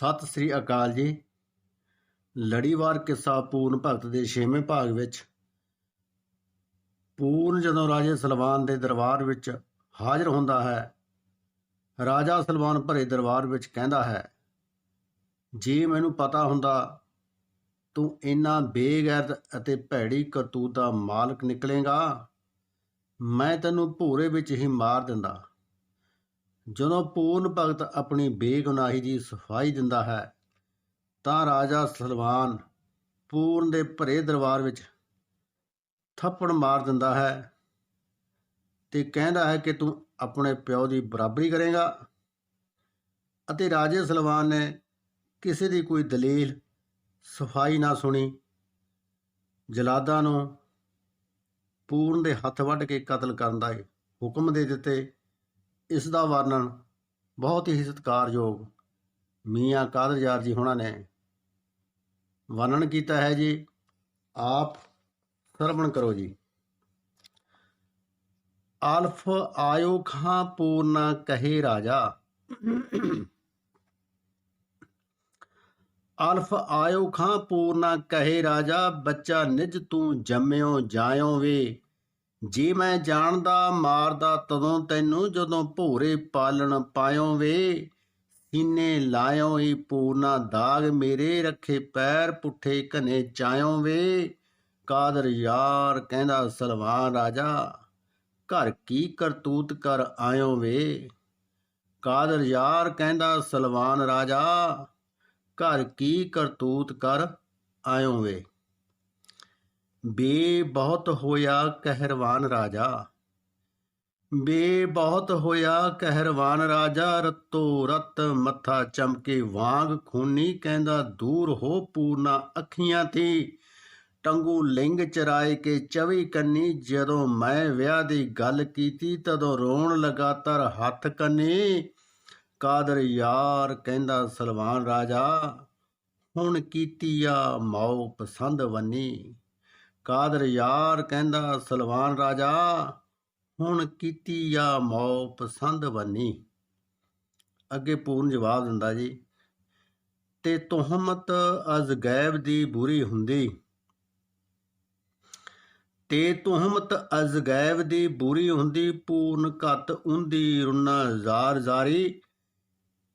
ਸਤਿ ਸ੍ਰੀ ਅਕਾਲ ਜੀ। ਲੜੀਵਾਰ ਕਿੱਸਾ ਪੂਰਨ ਭਗਤ ਦੇ 6ਵੇਂ ਭਾਗ ਵਿੱਚ ਪੂਰਨ ਜਦੋਂ ਰਾਜੇ ਸਲਵਾਨ ਦੇ ਦਰਬਾਰ ਵਿੱਚ ਹਾਜ਼ਰ ਹੁੰਦਾ ਹੈ, ਰਾਜਾ ਸਲਵਾਨ ਭਰੇ ਦਰਬਾਰ ਵਿੱਚ ਕਹਿੰਦਾ ਹੈ, ਜੇ ਮੈਨੂੰ ਪਤਾ ਹੁੰਦਾ, ਤੂੰ ਇੰਨਾ ਬੇਗੈਰ ਅਤੇ ਭੈੜੀ ਕਰਤੂਤ ਦਾ ਮਾਲਕ ਨਿਕਲੇਗਾ, ਮੈਂ ਤੈਨੂੰ ਭੂਰੇ ਵਿੱਚ ਹੀ ਮਾਰ ਦਿੰਦਾ। ਜਦੋਂ ਪੂਰਨ ਭਗਤ ਆਪਣੀ ਬੇਗੁਨਾਹੀ ਦੀ ਸਫ਼ਾਈ ਦਿੰਦਾ ਹੈ, ਤਾਂ ਰਾਜਾ ਸਲਵਾਨ ਪੂਰਨ ਦੇ ਭਰੇ ਦਰਬਾਰ ਵਿੱਚ ਥੱਪੜ ਮਾਰ ਦਿੰਦਾ ਹੈ ਤੇ ਕਹਿੰਦਾ ਹੈ ਕਿ ਤੂੰ ਆਪਣੇ ਪਿਓ ਦੀ ਬਰਾਬਰੀ ਕਰੇਗਾ ਅਤੇ ਰਾਜੇ ਸਲਵਾਨ ਨੇ ਕਿਸੇ ਦੀ ਕੋਈ ਦਲੀਲ, ਸਫ਼ਾਈ ਨਾ ਸੁਣੀ। ਜਲਾਦਾਂ ਨੂੰ ਪੂਰਨ ਦੇ ਹੱਥ ਵੱਢ ਕੇ ਕਤਲ ਕਰਨ ਦਾ ਹੁਕਮ ਦੇ ਦਿੱਤੇ। ਇਸ ਦਾ ਵਰਣਨ ਬਹੁਤ ਹੀ ਸਤਿਕਾਰਯੋਗ ਮੀਆਂ ਕਾਦਰ ਯਾਰ ਜੀ ਹੁਣਾਂ ਨੇ ਵਰਣਨ ਕੀਤਾ ਹੈ ਜੀ। ਆਪ ਸਰਵਣ ਕਰੋ ਜੀ। ਅਲਫ ਆਇਓ ਖਾਂ ਪੂਰਨਾ ਕਹੇ ਰਾਜਾ। ਅਲਫ ਆਇਓ ਖਾਂ ਪੂਰਨਾ ਕਹੇ ਰਾਜਾ। ਬੱਚਾ ਨਿਜ ਤੂੰ ਜੰਮਿਓ ਜਾਇਓ ਵੇ। ਜੇ ਮੈਂ ਜਾਣਦਾ ਮਾਰਦਾ ਤਦੋਂ ਤੈਨੂੰ ਜਦੋਂ ਭੋਰੇ ਪਾਲਣ ਪਾਇਓ ਵੇ, ਸੀਨੇ ਲਾਇਓ ਈ ਪੂਰਨਾ ਦਾਗ ਮੇਰੇ ਰੱਖੇ ਪੈਰ ਪੁੱਠੇ ਘਨੇ ਚਾਇਓ ਵੇ। ਕਾਦਰ ਯਾਰ ਕਹਿੰਦਾ ਸਲਵਾਨ ਰਾਜਾ, ਘਰ ਕੀ ਕਰਤੂਤ ਕਰ ਆਇਓ ਵੇ। ਕਾਦਰ ਯਾਰ ਕਹਿੰਦਾ ਸਲਵਾਨ ਰਾਜਾ, ਘਰ ਕੀ ਕਰਤੂਤ ਕਰ ਆਇਓ ਵੇ। ਬੇ ਬਹੁਤ ਹੋਇਆ ਕਹਿਰਵਾਨ ਰਾਜਾ। ਬੇ ਬਹੁਤ ਹੋਇਆ ਕਹਿਰਵਾਨ ਰਾਜਾ, ਰਤੋ ਰਤ ਮੱਥਾ ਚਮਕੇ ਵਾਂਗ ਖੂਨੀ ਕਹਿੰਦਾ, ਦੂਰ ਹੋ ਪੂਰਨਾ ਅੱਖੀਆਂ ਥੀ ਟੰਗੂ ਲਿੰਗ ਚਰਾਏ ਕੇ ਚਵੀ ਕੰਨੀ। ਜਦੋਂ ਮੈਂ ਵਿਆਹ ਦੀ ਗੱਲ ਕੀਤੀ, ਤਦੋਂ ਰੋਣ ਲਗਾਤਾਰ ਹੱਥ ਕੰਨੀ। ਕਾਦਰ ਯਾਰ ਕਹਿੰਦਾ, ਸਲਵਾਨ ਰਾਜਾ, ਹੁਣ ਕੀਤੀ ਆ ਮੌ ਪਸੰਦ ਵੰਨੀ। ਕਾਦਰ ਯਾਰ ਕਹਿੰਦਾ, ਸਲਵਾਨ ਰਾਜਾ, ਹੁਣ ਕੀਤੀ ਆ ਮੌ ਪਸੰਦ ਵੰਨੀ ਅੱਗੇ ਪੂਰਨ ਜਵਾਬ ਦਿੰਦਾ ਜੀ, ਤੇ ਤੁਹਮਤ ਅਜ਼ ਗੈਬ ਦੀ ਬੁਰੀ ਹੁੰਦੀ। ਤੇ ਤੁਹਮਤ ਅਜਗੈਬ ਦੀ ਬੁਰੀ ਹੁੰਦੀ, ਪੂਰਨ ਘਤ ਹੁੰਦੀ ਰੁਨਾ ਜ਼ਾਰ ਜ਼ਾਰੀ।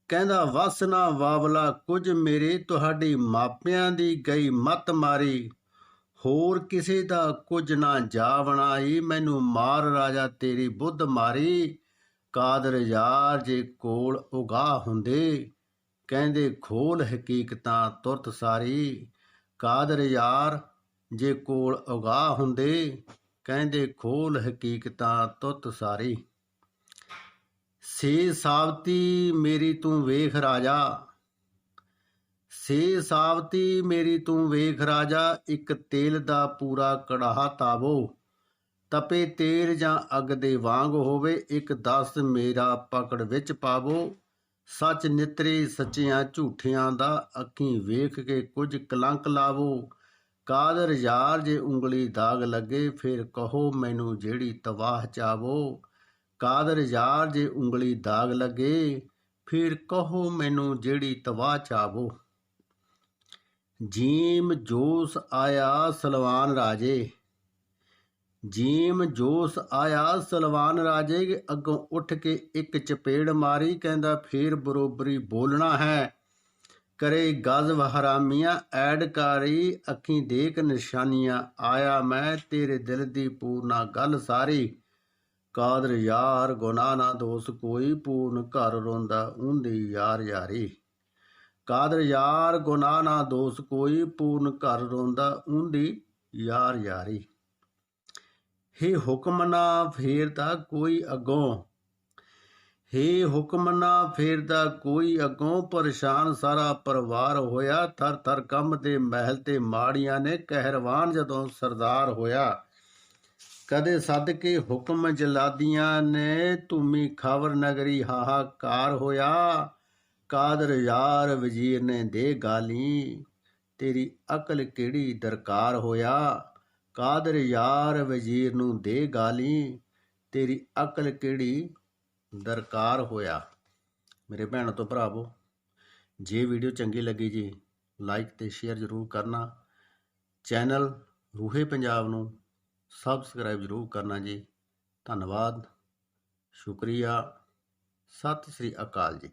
ਕਹਿੰਦਾ, ਵਸ ਨਾ ਵਾਵਲਾ, ਕੁਝ ਮੇਰੇ ਤੁਹਾਡੀ ਮਾਪਿਆਂ ਦੀ ਗਈ ਮਤ ਮਾਰੀ। ਹੋਰ ਕਿਸੇ ਦਾ ਕੁਝ ਨਾ ਜਾ ਬਣਾਈ ਮੈਨੂੰ ਮਾਰ ਰਾਜਾ ਤੇਰੀ ਬੁੱਧ ਮਾਰੀ। ਕਾਦਰ ਯਾਰ ਜੇ ਕੋਲ ਉਗਾ ਹੁੰਦੇ। ਕਹਿੰਦੇ ਖੋਲ ਹਕੀਕਤਾਂ ਤੁਰਤ ਸਾਰੀ। ਕਾਦਰ ਯਾਰ ਜੇ ਕੋਲ ਉਗਾ ਹੁੰਦੇ। ਕਹਿੰਦੇ ਖੋਲ ਹਕੀਕਤਾਂ ਤੁਰਤ ਸਾਰੀ। ਸੇ ਸਾਬਤੀ ਮੇਰੀ ਤੂੰ ਵੇਖ ਰਾਜਾ। ਸੇ ਸਾਵਤੀ ਮੇਰੀ ਤੂੰ ਵੇਖ ਰਾਜਾ, ਇੱਕ ਤੇਲ ਦਾ ਪੂਰਾ ਕੜਾਹਾ ਤਾਵੋ। ਤਪੇ ਤੇਲ ਜਾਂ ਅਗ ਦੇ ਵਾਂਗ ਹੋਵੇ, ਇੱਕ ਦਸ ਮੇਰਾ ਪਕੜ ਵਿੱਚ ਪਾਵੋ। ਸੱਚ ਨਿਤਰੇ ਸੱਚਿਆਂ ਝੂਠਿਆਂ ਦਾ ਅੱਖੀਂ ਵੇਖ ਕੇ ਕੁਝ ਕਲੰਕ ਲਾਵੋ। ਕਾਦਰ ਯਾਰ ਜੇ ਉਂਗਲੀ ਦਾਗ ਲੱਗੇ, ਫਿਰ ਕਹੋ ਮੈਨੂੰ ਜਿਹੜੀ ਤਵਾਹ ਚਾਵੋ। ਕਾਦਰ ਯਾਰ ਜੇ ਉਂਗਲੀ ਦਾਗ ਲੱਗੇ, ਫਿਰ ਕਹੋ ਮੈਨੂੰ ਜਿਹੜੀ ਤਵਾਹ ਚਾਵੋ। ਜੀਮ ਜੋਸ ਆਇਆ ਸਲਵਾਨ ਰਾਜੇ। ਜੀਮ ਜੋਸ ਆਇਆ ਸਲਵਾਨ ਰਾਜੇ, ਅੱਗੋਂ ਉੱਠ ਕੇ ਇੱਕ ਚਪੇੜ ਮਾਰੀ, ਕਹਿੰਦਾ, ਫੇਰ ਬਰੋਬਰੀ ਬੋਲਣਾ ਹੈ। ਕਰੇ ਗਜ਼ ਹਰਾਮੀਆਂ ਐਡਕਾਰੀ ਅੱਖੀਂ ਦੇਖ ਨਿਸ਼ਾਨੀਆਂ। ਆਇਆ ਮੈਂ ਤੇਰੇ ਦਿਲ ਦੀ ਪੂਰਨਾ ਗੱਲ ਸਾਰੀ। ਕਾਦਰ ਯਾਰ, ਗੁਨਾਹ ਨਾ ਦੋਸ ਕੋਈ, ਪੂਰਨ ਘਰ ਰੋਂਦਾ ਉਹਦੀ ਯਾਰ ਯਾਰੀ। ਕਾਦਰ ਯਾਰ ਗੁਨਾਹ ਨਾ ਦੋਸ, ਕੋਈ ਪੂਰਨ ਘਰ ਰੋਂਦਾ ਉਹਦੀ ਯਾਰ ਯਾਰੀ। ਹੇ ਹੁਕਮ ਨਾ ਫੇਰਦਾ ਕੋਈ ਅਗੋਂ। ਹੇ ਹੁਕਮ ਨਾ ਫੇਰਦਾ ਕੋਈ ਅਗੋਂ। ਪਰੇਸ਼ਾਨ ਸਾਰਾ ਪਰਿਵਾਰ ਹੋਇਆ। ਥਰ ਥਰ ਕੰਮ ਤੇ ਮਹਿਲ ਤੇ ਮਾੜੀਆਂ ਨੇ ਕਹਿਰਵਾਨ ਜਦੋਂ ਸਰਦਾਰ ਹੋਇਆ। ਕਦੇ ਸੱਦ ਕੇ ਹੁਕਮ ਜਲਾਦੀਆਂ ਨੇ। ਧੂਮੀ ਖਬਰ ਨਗਰੀ ਹਾਹਾਕਾਰ ਹੋਇਆ। ਕਾਦਰ ਯਾਰ ਵਜ਼ੀਰ ਨੇ ਦੇ ਗਾਲੀ, ਤੇਰੀ ਅਕਲ ਕਿਹੜੀ ਦਰਕਾਰ ਹੋਇਆ? ਕਾਦਰ ਯਾਰ ਵਜ਼ੀਰ ਨੂੰ ਦੇ ਗਾਲੀ, ਤੇਰੀ ਅਕਲ ਕਿਹੜੀ ਦਰਕਾਰ ਹੋਇਆ? ਮੇਰੇ ਭੈਣ ਤੋਂ ਭਰਾਵੋ, ਜੇ ਵੀਡੀਓ ਚੰਗੀ ਲੱਗੀ ਜੀ ਲਾਈਕ ਤੇ ਸ਼ੇਅਰ ਜ਼ਰੂਰ ਕਰਨਾ। ਚੈਨਲ ਰੂਹੇ ਪੰਜਾਬ ਨੂੰ ਸਬਸਕ੍ਰਾਈਬ ਜ਼ਰੂਰ ਕਰਨਾ ਜੀ। ਧੰਨਵਾਦ, ਸ਼ੁਕਰੀਆ। ਸਤਿ ਸ੍ਰੀ ਅਕਾਲ ਜੀ।